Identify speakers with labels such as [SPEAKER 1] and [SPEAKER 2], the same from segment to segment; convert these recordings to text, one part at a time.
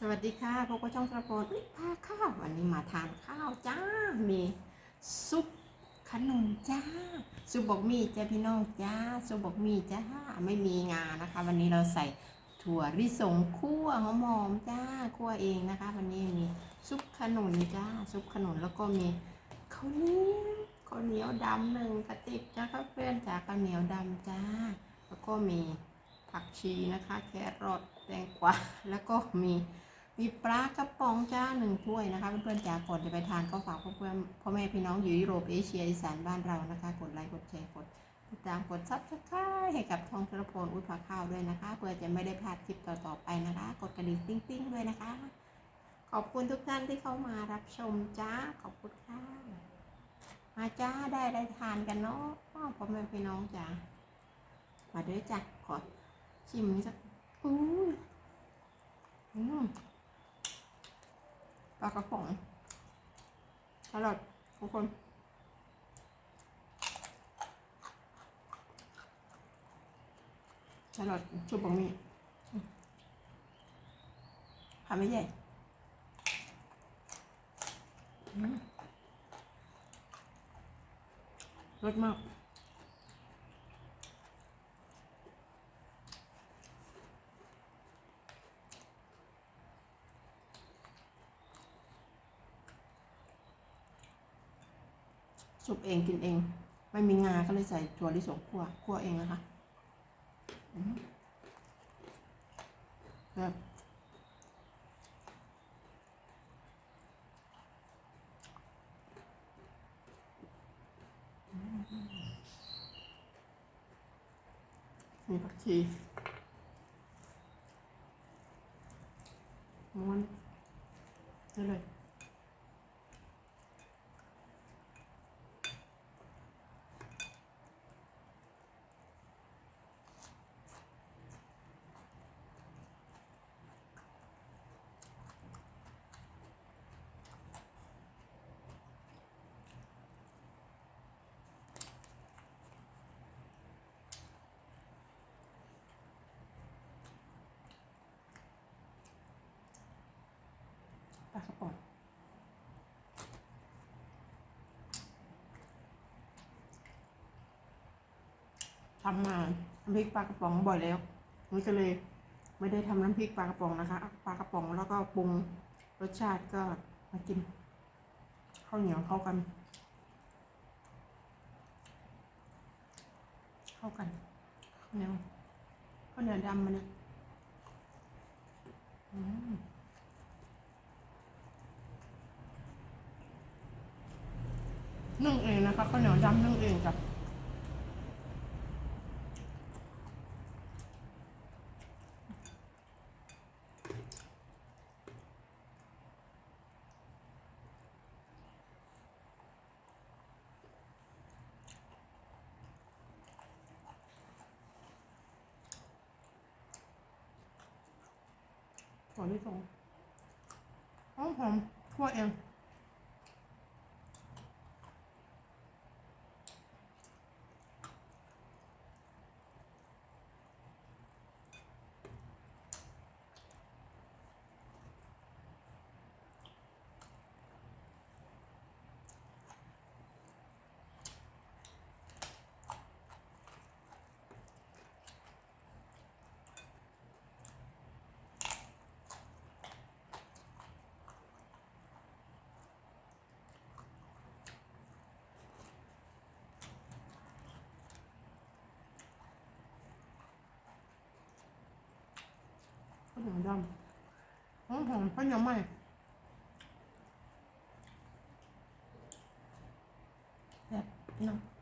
[SPEAKER 1] สวัสดีค่ะพบกับช่องกระโปรงอุ๊ยพาข้าววันนี้มาทานข้าวจ้า มีซุปขนมจ้า ซุปบอกมีจ้าพี่น้องจ้า ซุปบอกมีจ้า ไม่มีงานะคะ วันนี้เราใส่ถั่วลิสงคั่วหอมๆจ้า คั่วเองนะคะ วันนี้มีซุปขนุนจ้า ซุปขนุนแล้วก็มีข้าวเหนียวข้าวเหนียวดำหนึ่งกระติบจ้าครับเพื่อนจ้าข้าวเหนียวดำจ้า แล้วก็มีผักชีนะคะ แครอทแตงกวาแล้วก็มี มีปลากระป๋องจ้าหนึ่งถ้วยนะคะเพื่อนๆจ๋าก่อนจะไปทานก็ฝากเพื่อนๆพ่อแม่พี่น้องอยู่ยุโรปเอเชียอีสานบ้านเรานะคะ กดไลค์กดแชร์กดติดตามกดซับสไครต์ให้กับทองธรพลอุทผาข้าวด้วยนะคะ เพื่อจะไม่ได้พลาดคลิปต่อๆไปนะคะ กดกระดิ่งติ้งๆด้วยนะคะ ขอบคุณทุกท่านที่เข้ามารับชมจ้าขอบคุณค่ะมาจ้าได้ได้ทานกันเนาะพ่อแม่พี่น้องจ้ามาด้วยจ้ะขอชิมสักอู้อืม ปลากระป๋องอร่อยทุกคนอร่อยชุบบะหมี่อืมทำไม่ใหญ่รสมาก สุกเองกินเอง ไม่มีงาก็เลยใส่ถั่วลิสงคั่วคั่วเองนะคะมแบบมีผักชีม้วนได้เลย ลากระป๋องทำมาน้ำพริกปลากระป๋องบ่อยแล้วมันก็เลยไม่ได้ทำน้ำพริกปลากระป๋องนะคะปลากระป๋องแล้วก็ปรุงรสชาติก็มากินข้าวเหนียวเข้ากัน เข้ากันข้าวเหนียวข้าวเหนียวดำมันนี่ยอืม นึ่งเองนะคะข้าวเหนียวดำนึ่งเองจ้ะถั่วลิสงหอมหอมคั่วเอง หนียวดำหอมหอมข้าวเหนียวใหม่แบบน้ำ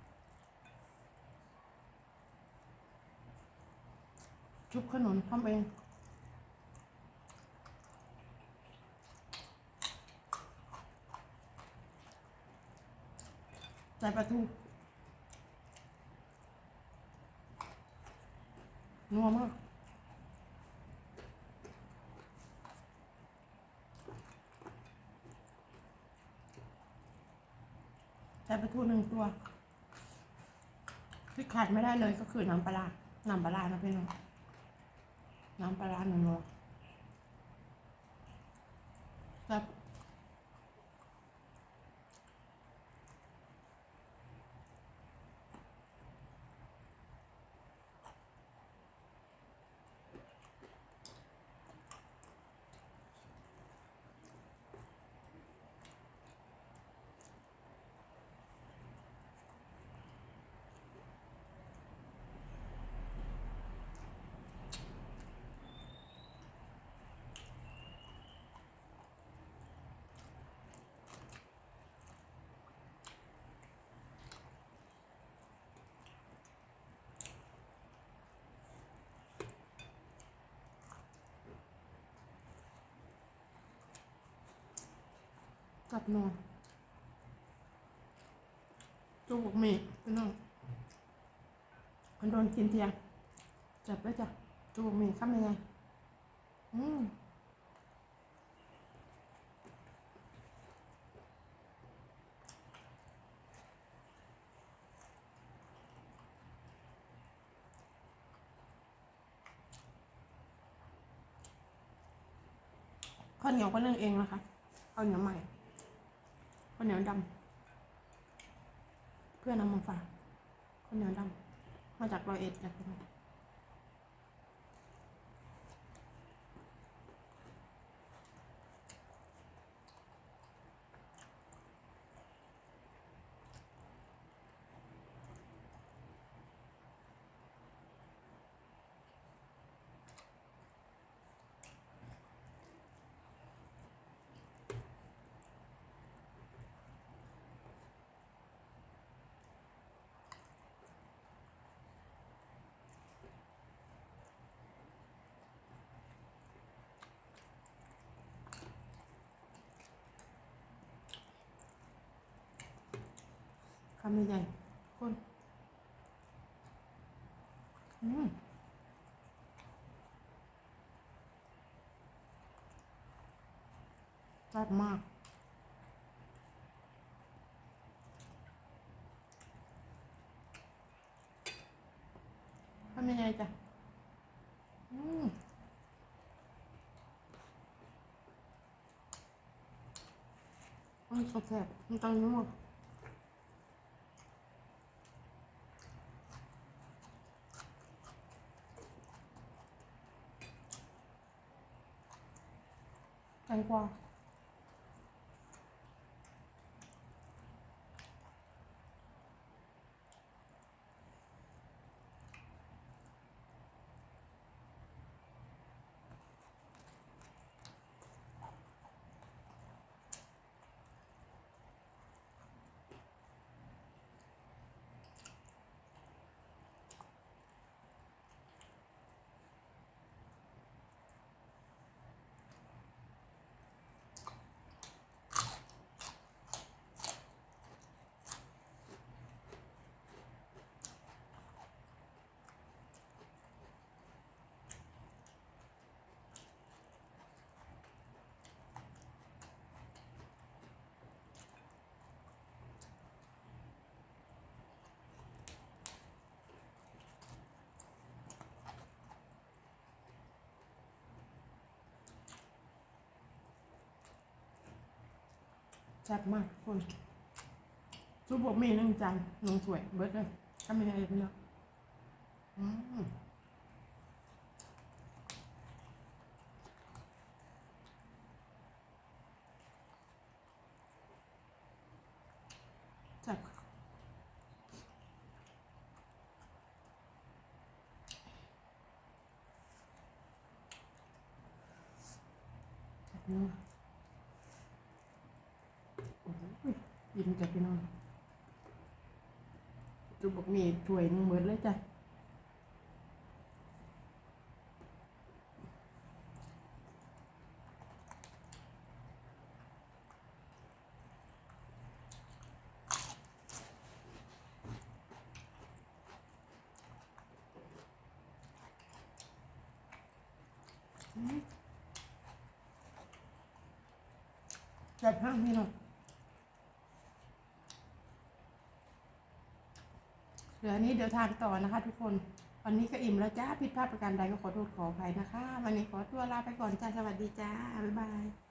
[SPEAKER 1] ชุบขนมทำเองใส่ปลาทูนัวมาก ส่ปลาทูหนึ่งตัวที่ขาดไม่ได้เลยก็คือน้ำปลา น้ำปลานะพี่น้อง น้ำปลาหนึ่งนัวแซ่ กับนอนจูบกหมีพี่น้องคนโดนกินเทียงจับไว้จ้ะจูบกหมีข้ามยังไงอืมข้าวเหนียวก็เรื่องเองนะคะข้าวเหนียวใหม่ ข้าวเหนียวดำเพื่อนเอามาฝากข้าวเหนียวดำมาจากรอยเอ็ดจ้ะ พี่น้องคำใหญ่ๆคนอืมแซ่บมากทำยังไงจ้ะอืมอืมแซ่บมันต้องนุ่ม แต แซ่บมากทุกคนซุปบะหมี่หนึ่งจานหนึ่งถ้วยเบิร์ดเลยทำยังไงพี่น้องอืมแซ่บค่ะแซ่บนัวโอ้โห ยินจ้ะพี่น้องซุบะหมี่ถ้วยนึงเบิดเลยจ้ะจัดห้างพี่น้อง เหลืออันนี้เดี๋ยวทานต่อนะคะ ทุกคน วันนี้ก็อิ่มแล้วจ้าผิดพลาดประการใดก็ขอโทษขออภัยนะคะ วันนี้ขอตัวลาไปก่อนจ้าสวัสดีจ้าบ๊ายบาย